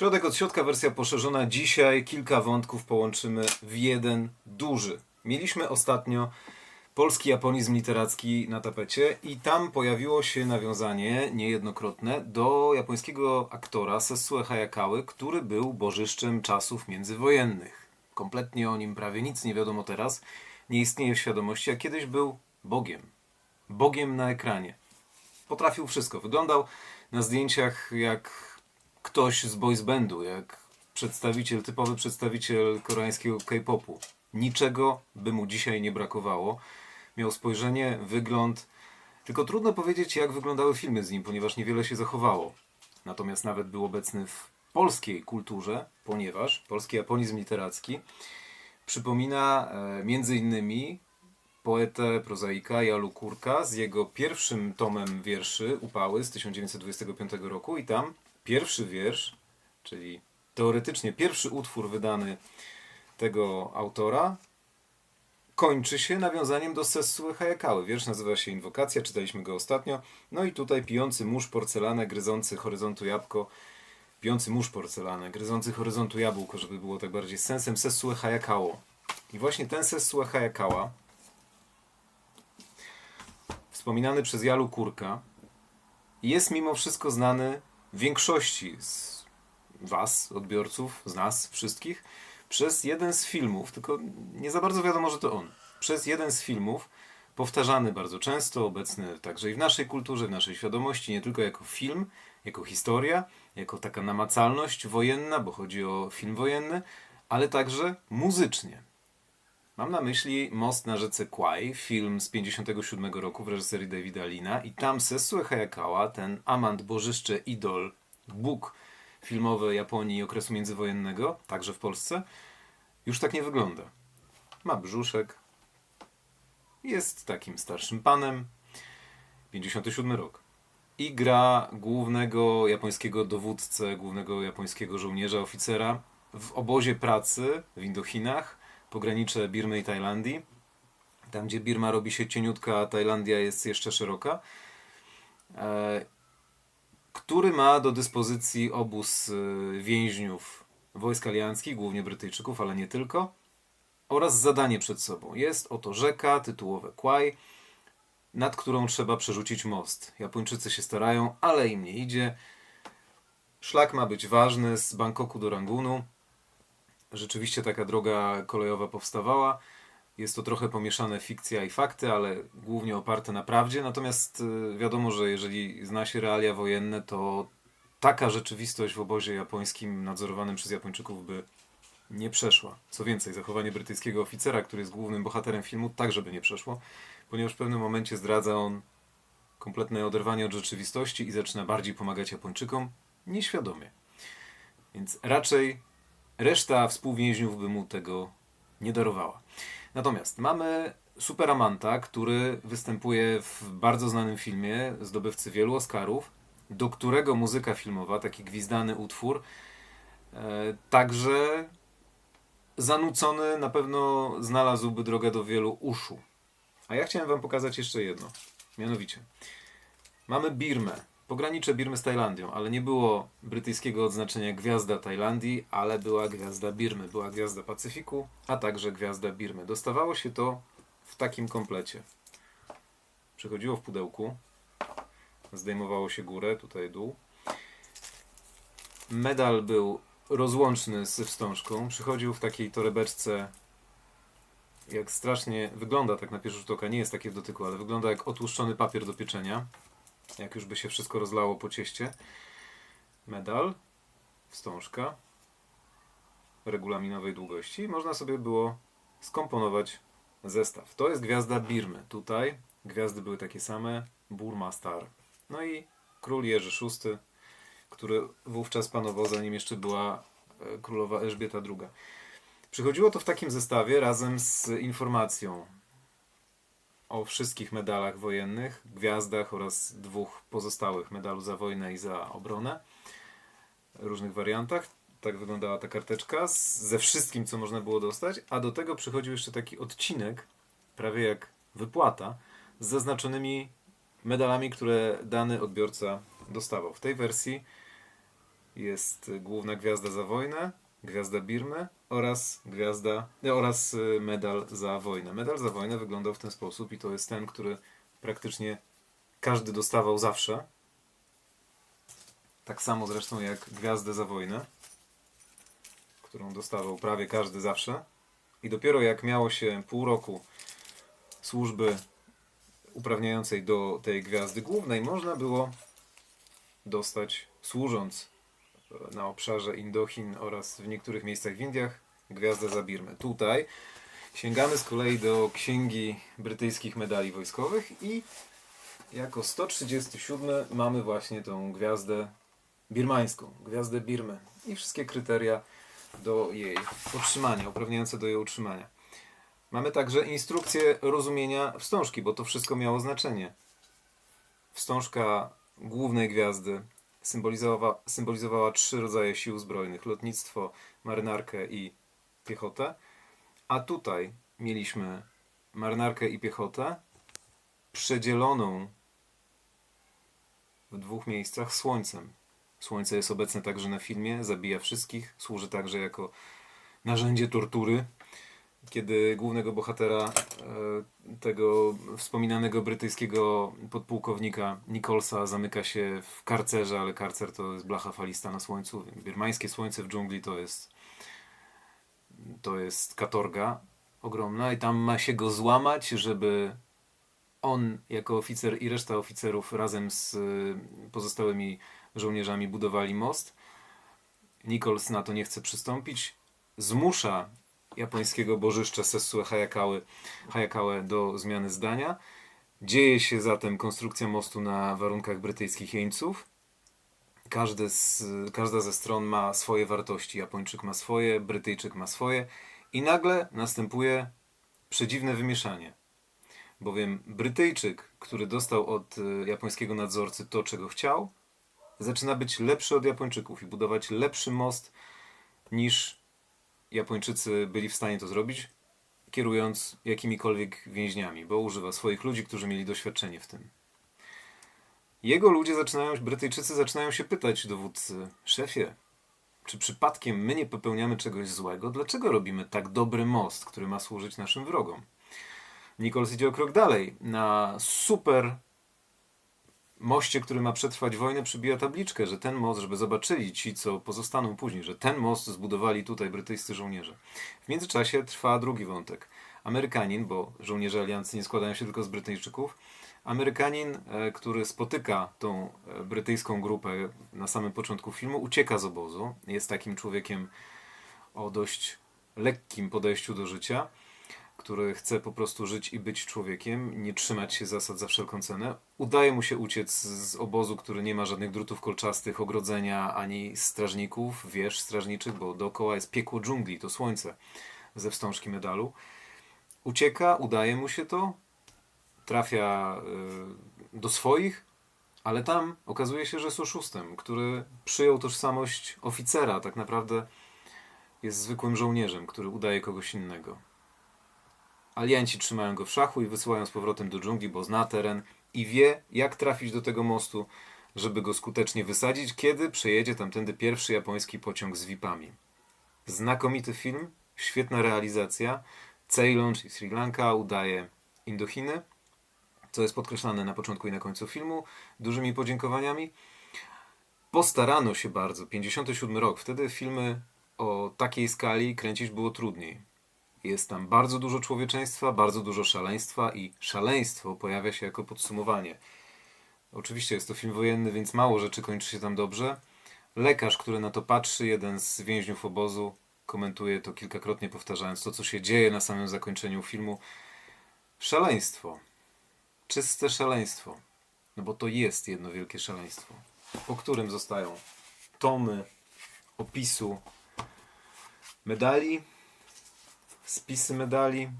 Środek od środka, wersja poszerzona. Dzisiaj kilka wątków połączymy w jeden duży. Mieliśmy ostatnio polski japonizm literacki na tapecie i tam pojawiło się nawiązanie niejednokrotne do japońskiego aktora Sessue Hayakały, który był bożyszczem czasów międzywojennych. Kompletnie o nim prawie nic nie wiadomo teraz, nie istnieje w świadomości, a kiedyś był Bogiem. Bogiem na ekranie. Potrafił wszystko. Wyglądał na zdjęciach jak ktoś z boys bandu, jak przedstawiciel, typowy przedstawiciel koreańskiego K-popu. Niczego by mu dzisiaj nie brakowało. Miał spojrzenie, wygląd. Tylko trudno powiedzieć, jak wyglądały filmy z nim, ponieważ niewiele się zachowało. Natomiast nawet był obecny w polskiej kulturze, ponieważ polski japonizm literacki przypomina e, między innymi poetę, prozaika Jalu Kurka z jego pierwszym tomem wierszy Upały z 1925 roku i tam pierwszy wiersz, czyli teoretycznie pierwszy utwór wydany tego autora kończy się nawiązaniem do Sessue Hayakały. Wiersz nazywa się Inwokacja, czytaliśmy go ostatnio. No i tutaj pijący mórz porcelanę, gryzący horyzontu jabłko, pijący mórz porcelanę, gryzący horyzontu jabłko, żeby było tak bardziej sensem, Sessue Hayakało. I właśnie ten Sessue Hayakawa wspominany przez Jalu Kurka, jest mimo wszystko znany większości z Was, odbiorców, z nas wszystkich, przez jeden z filmów, tylko nie za bardzo wiadomo, że to on. Przez jeden z filmów, powtarzany bardzo często, obecny także i w naszej kulturze, w naszej świadomości, nie tylko jako film, jako historia, jako taka namacalność wojenna, bo chodzi o film wojenny, ale także muzycznie. Mam na myśli Most na rzece Kwai, film z 57 roku w reżyserii Davida Lina i tam Sessue Hayakawa, ten amant, bożyszcze, idol, bóg filmowy Japonii okresu międzywojennego, także w Polsce, już tak nie wygląda. Ma brzuszek, jest takim starszym panem, 57 rok. I gra głównego japońskiego dowódcę, głównego japońskiego żołnierza, oficera w obozie pracy w Indochinach, pogranicze Birmy i Tajlandii. Tam, gdzie Birma robi się cieniutka, a Tajlandia jest jeszcze szeroka. E, który ma do dyspozycji obóz e, więźniów wojsk alianckich, głównie Brytyjczyków, ale nie tylko, oraz zadanie przed sobą. Jest oto rzeka, tytułowe Kwai, nad którą trzeba przerzucić most. Japończycy się starają, ale im nie idzie. Szlak ma być ważny z Bangkoku do Rangunu. Rzeczywiście taka droga kolejowa powstawała. Jest to trochę pomieszane fikcja i fakty, ale głównie oparte na prawdzie. Natomiast y, wiadomo, że jeżeli zna się realia wojenne, to taka rzeczywistość w obozie japońskim nadzorowanym przez Japończyków by nie przeszła. Co więcej, zachowanie brytyjskiego oficera, który jest głównym bohaterem filmu, także by nie przeszło, ponieważ w pewnym momencie zdradza on kompletne oderwanie od rzeczywistości i zaczyna bardziej pomagać Japończykom nieświadomie. Więc raczej reszta współwięźniów by mu tego nie darowała. Natomiast mamy Superamanta, który występuje w bardzo znanym filmie, zdobywcy wielu Oscarów, do którego muzyka filmowa, taki gwizdany utwór, e, także zanucony na pewno znalazłby drogę do wielu uszu. A ja chciałem Wam pokazać jeszcze jedno. Mianowicie, mamy Birmę, pogranicze Birmy z Tajlandią, ale nie było brytyjskiego odznaczenia Gwiazda Tajlandii, ale była Gwiazda Birmy, była Gwiazda Pacyfiku, a także Gwiazda Birmy. Dostawało się to w takim komplecie. Przychodziło w pudełku, zdejmowało się górę, tutaj dół. Medal był rozłączny z wstążką, przychodził w takiej torebeczce jak strasznie wygląda tak na pierwszy rzut oka, nie jest takie w dotyku, ale wygląda jak otłuszczony papier do pieczenia jak już by się wszystko rozlało po cieście. Medal, wstążka regulaminowej długości. Można sobie było skomponować zestaw. To jest gwiazda Birmy. Tutaj gwiazdy były takie same. Burma Star. No i król Jerzy VI, który wówczas panował, zanim jeszcze była e, królowa Elżbieta II. Przychodziło to w takim zestawie razem z informacją o wszystkich medalach wojennych, gwiazdach oraz dwóch pozostałych medalu za wojnę i za obronę. W różnych wariantach. Tak wyglądała ta karteczka z, ze wszystkim, co można było dostać, a do tego przychodził jeszcze taki odcinek, prawie jak wypłata, z zaznaczonymi medalami, które dany odbiorca dostawał. W tej wersji jest główna gwiazda za wojnę, gwiazda Birmy oraz gwiazda e, oraz y, medal za wojnę. Medal za wojnę wyglądał w ten sposób i to jest ten, który praktycznie każdy dostawał zawsze. Tak samo zresztą jak gwiazdę za wojnę, którą dostawał prawie każdy zawsze. I dopiero jak miało się pół roku służby uprawniającej do tej gwiazdy głównej, można było dostać, służąc e, na obszarze Indochin oraz w niektórych miejscach w Indiach, gwiazdę za Birmę. Tutaj sięgamy z kolei do księgi brytyjskich medali wojskowych i jako 137 mamy właśnie tą gwiazdę birmańską, gwiazdę Birmy i wszystkie kryteria do jej otrzymania, uprawniające do jej utrzymania. Mamy także instrukcję rozumienia wstążki, bo to wszystko miało znaczenie. Wstążka głównej gwiazdy symbolizowała, symbolizowała trzy rodzaje sił zbrojnych: lotnictwo, marynarkę i piechotę. A tutaj mieliśmy marynarkę i piechotę przedzieloną w dwóch miejscach słońcem. Słońce jest obecne także na filmie, zabija wszystkich, służy także jako narzędzie tortury. Kiedy głównego bohatera, e, tego wspominanego brytyjskiego podpułkownika Nicholsa zamyka się w karcerze, ale karcer to jest blacha falista na słońcu. Birmańskie słońce w dżungli to jest to jest katorga ogromna i tam ma się go złamać, żeby on jako oficer i reszta oficerów razem z y, pozostałymi żołnierzami budowali most. Nichols na to nie chce przystąpić. Zmusza japońskiego bożyszcza Sessue Hayakały, Hayakawe do zmiany zdania. Dzieje się zatem konstrukcja mostu na warunkach brytyjskich jeńców. Z, każda ze stron ma swoje wartości. Japończyk ma swoje, Brytyjczyk ma swoje. I nagle następuje przedziwne wymieszanie. Bowiem Brytyjczyk, który dostał od y, japońskiego nadzorcy to, czego chciał, zaczyna być lepszy od Japończyków i budować lepszy most niż Japończycy byli w stanie to zrobić, kierując jakimikolwiek więźniami, bo używa swoich ludzi, którzy mieli doświadczenie w tym. Jego ludzie zaczynają, Brytyjczycy zaczynają się pytać dowódcy, szefie, czy przypadkiem my nie popełniamy czegoś złego? Dlaczego robimy tak dobry most, który ma służyć naszym wrogom? Nichols idzie o krok dalej. Na super moście, który ma przetrwać wojnę, przybija tabliczkę, że ten most, żeby zobaczyli ci, co pozostaną później, że ten most zbudowali tutaj brytyjscy żołnierze. W międzyczasie trwa drugi wątek. Amerykanin, bo żołnierze aliancji nie składają się tylko z Brytyjczyków, Amerykanin, e, który spotyka tą e, brytyjską grupę na samym początku filmu, ucieka z obozu. Jest takim człowiekiem o dość lekkim podejściu do życia, który chce po prostu żyć i być człowiekiem, nie trzymać się zasad za wszelką cenę. Udaje mu się uciec z obozu, który nie ma żadnych drutów kolczastych, ogrodzenia ani strażników, wież strażniczych, bo dookoła jest piekło dżungli, to słońce ze wstążki medalu. Ucieka, udaje mu się to, trafia y, do swoich, ale tam okazuje się, że jest oszustem, który przyjął tożsamość oficera, tak naprawdę jest zwykłym żołnierzem, który udaje kogoś innego. Alianci trzymają go w szachu i wysyłają z powrotem do dżungli, bo zna teren i wie, jak trafić do tego mostu, żeby go skutecznie wysadzić, kiedy przejedzie tamtędy pierwszy japoński pociąg z VIP-ami. Znakomity film, świetna realizacja. Ceylon, czyli Sri Lanka, udaje Indochiny, co jest podkreślane na początku i na końcu filmu, dużymi podziękowaniami. Postarano się bardzo, 57 rok, wtedy filmy o takiej skali kręcić było trudniej. Jest tam bardzo dużo człowieczeństwa, bardzo dużo szaleństwa i szaleństwo pojawia się jako podsumowanie. Oczywiście jest to film wojenny, więc mało rzeczy kończy się tam dobrze. Lekarz, który na to patrzy, jeden z więźniów obozu, komentuje to kilkakrotnie powtarzając to, co się dzieje na samym zakończeniu filmu. Szaleństwo. Czyste szaleństwo. No bo to jest jedno wielkie szaleństwo, po którym zostają tomy opisu medali, spisy medali,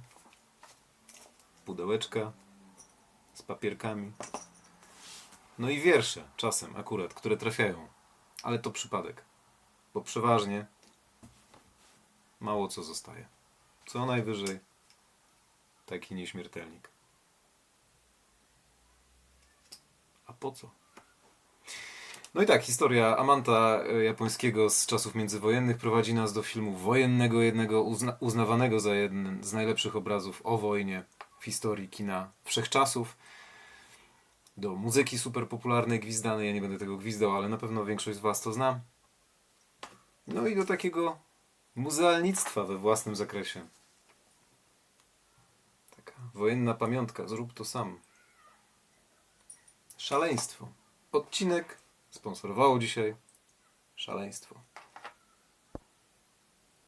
pudełeczka z papierkami. No i wiersze, czasem akurat, które trafiają. Ale to przypadek, bo przeważnie mało co zostaje. Co najwyżej taki nieśmiertelnik. A po co? No i tak, historia Amanta e, japońskiego z czasów międzywojennych prowadzi nas do filmu wojennego, jednego uzna uznawanego za jeden z najlepszych obrazów o wojnie w historii kina wszechczasów. Do muzyki super popularnej, gwizdanej. Ja nie będę tego gwizdał, ale na pewno większość z Was to zna. No i do takiego muzealnictwa we własnym zakresie. Taka wojenna pamiątka, zrób to sam. Szaleństwo. Odcinek sponsorowało dzisiaj Szaleństwo.